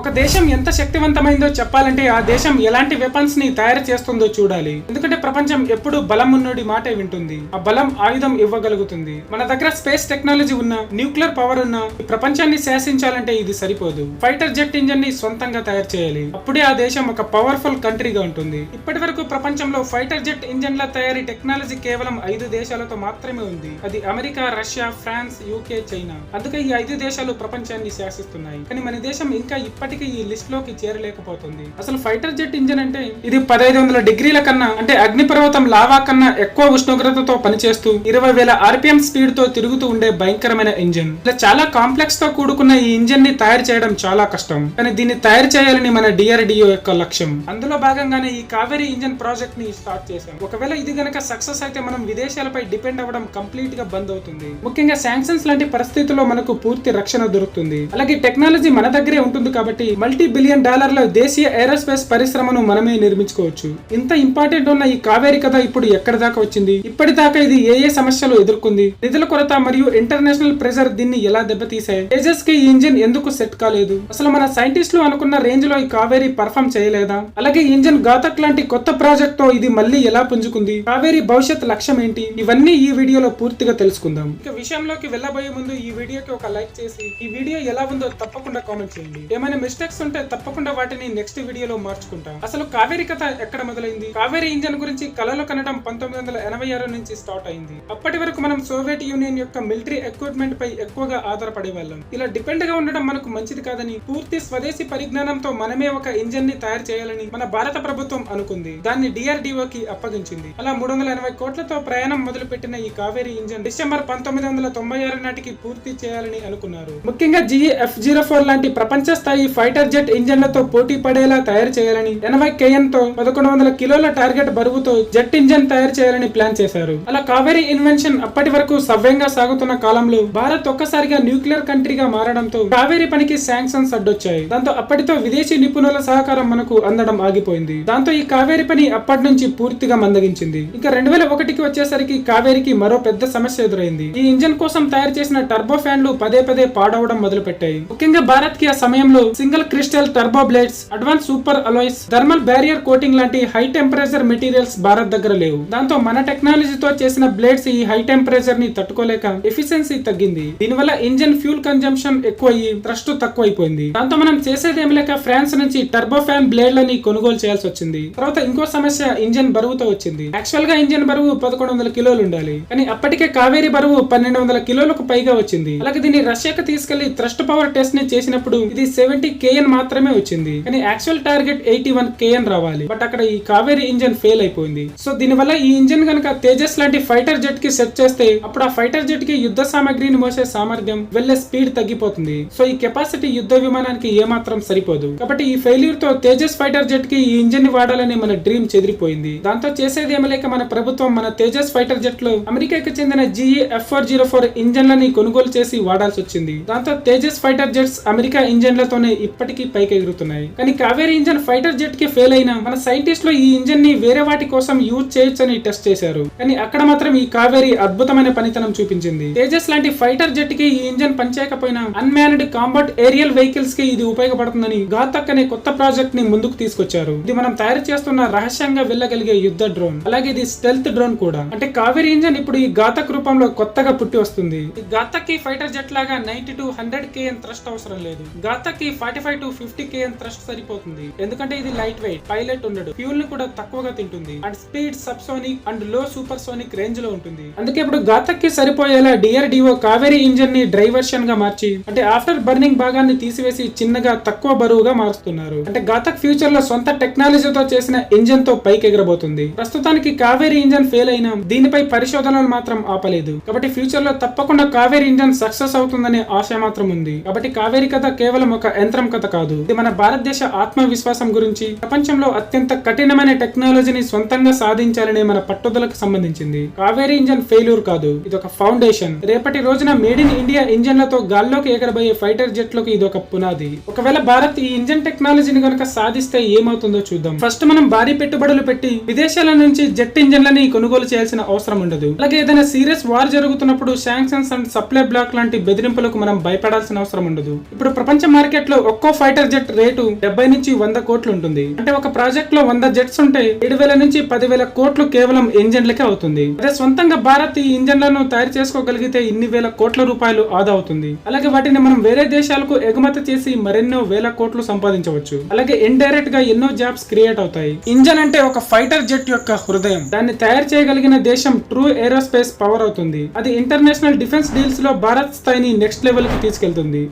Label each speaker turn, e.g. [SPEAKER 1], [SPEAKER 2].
[SPEAKER 1] ఒక దేశం ఎంత శక్తివంతమైందో చెప్పాలంటే ఆ దేశం ఎలాంటి వెపన్స్ని తయారు చేస్తుందో చూడాలి. ఎందుకంటే ప్రపంచం ఎప్పుడు బలం ఉన్నోడి మాటే వింటుంది. ఆ బలం ఆయుధం ఇవ్వగలుగుతుంది. మన దగ్గర స్పేస్ టెక్నాలజీ ఉన్న న్యూక్లియర్ పవర్ ఉన్న ఈ ప్రపంచాన్ని శాసించాలంటే ఇది సరిపోదు. ఫైటర్ జెట్ ఇంజన్ని సొంతంగా తయారు చేయాలి. అప్పుడే ఆ దేశం ఒక పవర్ఫుల్ కంట్రీగా ఉంటుంది. ఇప్పటి వరకు ప్రపంచంలో ఫైటర్ జెట్ ఇంజన్ల తయారీ టెక్నాలజీ కేవలం ఐదు దేశాలతో మాత్రమే ఉంది. అది America Russia France UK China. అందుకే ఈ ఐదు దేశాలు ప్రపంచాన్ని శాసిస్తున్నాయి. కానీ మన దేశం ఇంకా ఇప్పటికీ ఈ లిస్ట్లోకి చేరలేకపోతుంది. అసలు ఫైటర్ జెట్ ఇంజన్ అంటే ఇది పదహైదు వందల డిగ్రీల కన్నా అంటే అగ్నిపర్వతం లావా కన్నా ఎక్కువ ఉష్ణోగ్రతతో పనిచేస్తూ ఇరవై వేల ఆర్పిఎం స్పీడ్తో తిరుగుతూ ఉండే భయంకరమైన ఇంజన్ ఇలా చాలా కాంప్లెక్స్తో కూడుకున్న ఈ ఇంజన్ని తయారు చేయడం చాలా కష్టం. కానీ దీన్ని తయారు చేయాలని మన డిఆర్డిఓ యొక్క లక్ష్యం. అందులో భాగంగానే ఈ కావేరీ ఇంజన్ ప్రాజెక్ట్ని స్టార్ట్ చేశాం. ఒకవేళ ఇది గనక సక్సెస్ అయితే మనం విదేశాలపై డిపెండ్ అవ్వడం కంప్లీట్గా బంద్ అవుతుంది. ముఖ్యంగా శాంక్షన్స్ లాంటి పరిస్థితుల్లో మనకు పూర్తి రక్షణ దొరుకుతుంది. అలాగే టెక్నాలజీ మన దగ్గరే ఉంటుంది కాబట్టి మల్టీ బిలియన్ డాలర్ల దేశీయ ఏరోస్పేస్ పరిశ్రమను మనమే నిర్మించుకోవచ్చు. ఇంత ఇంపార్టెంట్ ఉన్న ఈ కావేరి కథ ఇప్పుడు ఎక్కడి దాకా వచ్చింది? ఇప్పటిదాకా ఇది ఏ ఏ సమస్యలు ఎదుర్కొంది? నిధుల కొరత మరియు ఇంటర్నేషనల్ ప్రెజర్ దీన్ని ఎలా దెబ్బతీసాయి తేజస్కి ఇంజిన్ ఎందుకు సెట్ కాలేదు? అసలు మన సైంటిస్టులు అనుకున్న రేంజ్లో ఈ కావేరి పర్ఫామ్ చేయలేదా? అలాగే ఇంజిన్ గాతక్ లాంటి కొత్త ప్రాజెక్ట్తో ఇది మళ్ళీ ఎలా పుంజుకుంది? కావేరి భవిష్యత్ లక్ష్యం ఏంటి? ఇవన్నీ ఈ వీడియోలో పూర్తిగా తెలుసుకుందాం. ఇక విషయంలోకి వెళ్ళబోయే ముందు ఈ వీడియోకి ఒక లైక్ చేసి ఈ వీడియో ఎలా ఉందో తప్పకుండా కామెంట్ చేయండి. ఏమైనా మిస్టేక్స్ ఉంటే తప్పకుండా వాటిని నెక్స్ట్ వీడియోలో మార్చుకుంటాం. అసలు కావేరీ కథ ఎక్కడ మొదలైంది? కావేరీ ఇంజన్ గురించి కలలు కనడం పంతొమ్మిది వందల ఎనభై ఆరు నుంచి స్టార్ట్ అయింది. అప్పటి వరకు మనం సోవియట్ యూనియన్ యొక్క మిలిటరీ ఎక్విప్మెంట్ పై ఎక్కువగా ఆధారపడే వాళ్ళం. ఇలా డిపెండ్గా ఉండడం మనకు మంచిది కాదని పూర్తి స్వదేశీ పరిజ్ఞానంతో మనమే ఒక ఇంజన్ని తయారు చేయాలని మన భారత ప్రభుత్వం అనుకుంది. దాన్ని డిఆర్డిఓ కి అప్పగించింది. అలా మూడు వందల ఎనభై కోట్లతో ప్రయాణం మొదలు పెట్టిన ఈ కావేరీ ఇంజన్ డిసెంబర్ పంతొమ్మిది వందల తొంభై ఆరు నాటికి పూర్తి చేయాలని అనుకున్నారు. ముఖ్యంగా జిఎఫ్ జీరో ఫోర్ లాంటి ప్రపంచ స్థాయి ఫైటర్ జెట్ ఇంజన్లతో పోటీ పడేలా తయారు చేయాలని ఎనభై కేఎన్తో పదకొండు వందల కిలోల టార్గెట్ బరువుతో జెట్ ఇంజన్ తయారు చేయాలని ప్లాన్ చేశారు. అలా కావేరీ ఇన్వెన్షన్ అప్పటి వరకు సవ్యంగా సాగుతున్న కాలంలో భారత్ ఒక్కసారిగా న్యూక్లియర్ కంట్రీగా మారడంతో కావేరీ పనికి శాంక్షన్స్ అడ్డొచ్చాయి. దాంతో అప్పటితో విదేశీ నిపుణుల సహకారం మనకు అందడం ఆగిపోయింది. దాంతో ఈ కావేరీ పని అప్పటి నుంచి పూర్తిగా మందగించింది. ఇంకా రెండు వేల ఒకటికి వచ్చేసరికి కావేరికి మరో పెద్ద సమస్య ఎదురైంది. ఈ ఇంజన్ కోసం తయారు చేసిన టర్బో ఫ్యాన్లు పదే పదే పాడవడం మొదలు పెట్టాయి ముఖ్యంగా భారత్కి ఆ సమయంలో single crystal turbo blades advance super alloys thermal barrier coating లాంటి హై టెంపరేచర్ మెటీరియల్స్ భారత్ దగ్గర లేవు. దాంతో మన టెక్నాలజీతో చేసిన బ్లేడ్స్ ఈ హై టెంపరేచర్ని తట్టుకోలేక ఎఫిషియన్సీ తగ్గింది. దీనివల్ల ఇంజన్ ఫ్యూల్ కన్జంప్షన్ ఎక్కువ అయ్యి థ్రస్ట్ తక్కువ అయిపోయింది దాంతో మనం చేసేది ఏమి లేక ఫ్రాన్స్ నుంచి టర్బో ఫ్యాన్ బ్లేడ్లని కొనుగోలు చేయాల్సి వచ్చింది. తర్వాత ఇంకో సమస్య ఇంజన్ బరువుతో వచ్చింది. యాక్చువల్గా ఇంజన్ బరువు పదకొండు వందల కిలోలు ఉండాలి. కానీ అప్పటికే కావేరి బరువు పన్నెండు వందల కిలోలకు పైగా వచ్చింది. అలాగే దీన్ని రష్యాకి తీసుకెళ్ళి థ్రస్ట్ పవర్ టెస్ట్ని చేసినప్పుడు ఇది సెవెంటీ కేఎన్ మాత్రమే వచ్చింది. కానీ actual target eighty one KN రావాలి. బట్ అక్కడ ఈ కావేరీ ఇంజన్ ఫెయిల్ అయిపోయింది. సో దీని వల్ల ఈ ఇంజన్ కనుక తేజస్ లాంటి ఫైటర్ జెట్కి సెట్ చేస్తే అప్పుడు ఆ ఫైటర్ జెట్కి యుద్ధ సామాగ్రిని మోసే సామర్థ్యం వెళ్ళే స్పీడ్ తగ్గిపోతుంది. సో ఈ కెపాసిటీ యుద్ధ విమానానికి ఏమాత్రం సరిపోదు. కాబట్టి ఈ ఫెయిల్యూర్తో తేజస్ ఫైటర్ జెట్కి ఈ ఇంజన్ని వాడాలని మన డ్రీమ్ చెదిరిపోయింది. దాంతో చేసేది లేక మన ప్రభుత్వం మన తేజస్ ఫైటర్ జెట్లో అమెరికాకి చెందిన GE F four zero four ఇంజన్లని కొనుగోలు చేసి వాడాల్సి వచ్చింది. దాంతో తేజస్ ఫైటర్ జెట్స్ అమెరికా ఇంజన్లతోనే ఇప్పటికీ పైకి ఎగురుతున్నాయి. కానీ కావేరీ ఇంజన్ ఫైటర్ జెట్కి ఫెయిల్ అయినా మన సైంటిస్ట్లో ఈ ఇంజన్ని వేరే వాటి కోసం యూజ్ చేయొచ్చని టెస్ట్ చేశారు. కానీ అక్కడ మాత్రం ఈ కావేరీ అద్భుతమైన పనితనం చూపించింది. తేజస్ లాంటి ఫైటర్ జెట్కి ఈ ఇంజన్ పనిచేయకపోయినా అన్మాన్డ్ కాంబాట్ ఏరియల్ వెహికల్స్కి ఇది ఉపయోగపడుతుందని ఘాతక్ అనే కొత్త ప్రాజెక్ట్ని ముందుకు తీసుకొచ్చారు. ఇది మనం తయారు చేస్తున్న రహస్యంగా వెళ్ళగలిగే యుద్ధ డ్రోన్. అలాగే ఇది స్టెల్త్ డ్రోన్ కూడా. అంటే కావేరీ ఇంజన్ ఇప్పుడు ఈ ఘాతక్ రూపంలో కొత్తగా పుట్టి వస్తుంది. గాతక్ ఘాతక్కి ఫైటర్ జెట్ లాగా ninety to hundred KN thrust అవసరం లేదు. ఘాతక్కి forty five to fifty KM thrust సరిపోతుంది. ఎందుకంటే ఇది లైట్ వెయిట్ పైలట్ ఉండడు. ఫ్యూల్ని కూడా తక్కువగా తింటుంది. అండ్ స్పీడ్ సబ్ సోనిక్ అండ్లో సూపర్ సోనిక్ రేంజ్లో ఉంటుంది. అందుకే ఇప్పుడు గాతక్కి సరిపోయేలా డిఆర్డిఓ కావేరీ ఇంజన్ని డ్రైవర్షన్గా మార్చి అంటే ఆఫ్టర్ బర్నింగ్ భాగాన్ని తీసివేసి చిన్నగా తక్కువ బరువుగా మారుస్తున్నారు. అంటే ఘాతక్ ఫ్యూచర్లో సొంత టెక్నాలజీతో చేసిన ఇంజన్తో పైకి ఎగరబోతుంది. ప్రస్తుతానికి కావేరీ ఇంజన్ ఫెయిల్ అయినా దీనిపై పరిశోధనలు మాత్రం ఆపలేదు. కాబట్టి ఫ్యూచర్లో తప్పకుండా కావేరీ ఇంజన్ సక్సెస్ అవుతుందనే ఆశ మాత్రం ఉంది. కాబట్టి కావేరీ కథ కేవలం ఒక యంత్రం కథ కాదు. ఇది మన భారతదేశ ఆత్మవిశ్వాసం గురించి. ప్రపంచంలో అత్యంత కఠినమైన టెక్నాలజీని సొంతంగా సాధించాలనే మన పట్టుదలకు సంబంధించింది. కావేరీ ఇంజన్ ఫెయిల్యూర్ కాదు. ఇది ఒక ఫౌండేషన్. రేపటి రోజున మేడ్ ఇన్ ఇండియా ఇంజన్లతో గాల్లోకి ఎగరబోయే ఫైటర్ జెట్లకు ఇది ఒక పునాది. ఒకవేళ భారత్ ఈ ఇంజన్ టెక్నాలజీని కనుక సాధిస్తే ఏమవుతుందో చూద్దాం. ఫస్ట్ మనం భారీ పెట్టుబడులు పెట్టి విదేశాల నుంచి జెట్ ఇంజన్లని కొనుగోలు చేయాల్సిన అవసరం ఉండదు. అలాగే ఏదైనా సీరియస్ వార్ జరుగుతున్నప్పుడు శాంక్షన్స్ అండ్ సప్లై బ్లాక్ లాంటి బెదిరింపులకు మనం భయపడాల్సిన అవసరం ఉండదు. ఇప్పుడు ప్రపంచ మార్కెట్లో ఒక్కో ఫైటర్ జెట్ రేటు డెబ్బై నుంచి వంద కోట్లు ఉంటుంది. అంటే ఒక ప్రాజెక్ట్లో వంద జెట్స్ ఉంటే ఏడు వేల నుంచి పదివేల కోట్లు కేవలం ఇంజన్లకే అవుతుంది. అదే సొంతంగా భారత్ ఈ ఇంజన్లను తయారు చేసుకోగలిగితే ఇన్ని వేల కోట్ల రూపాయలు ఆదా అవుతుంది. అలాగే వాటిని మనం వేరే దేశాలకు ఎగుమతి చేసి మరెన్నో వేల కోట్లు సంపాదించవచ్చు. అలాగే ఇండైరెక్ట్గా ఎన్నో జాబ్స్ క్రియేట్ అవుతాయి. ఇంజన్ అంటే ఒక ఫైటర్ జెట్ యొక్క హృదయం. దాన్ని తయారు చేయగలిగిన దేశం ట్రూ ఏరోస్పేస్ పవర్ అవుతుంది. అది ఇంటర్నేషనల్ డిఫెన్స్ డీల్స్లో భారత్ స్థాయిని నెక్స్ట్ లెవెల్కి తీసుకెళ్తుంది.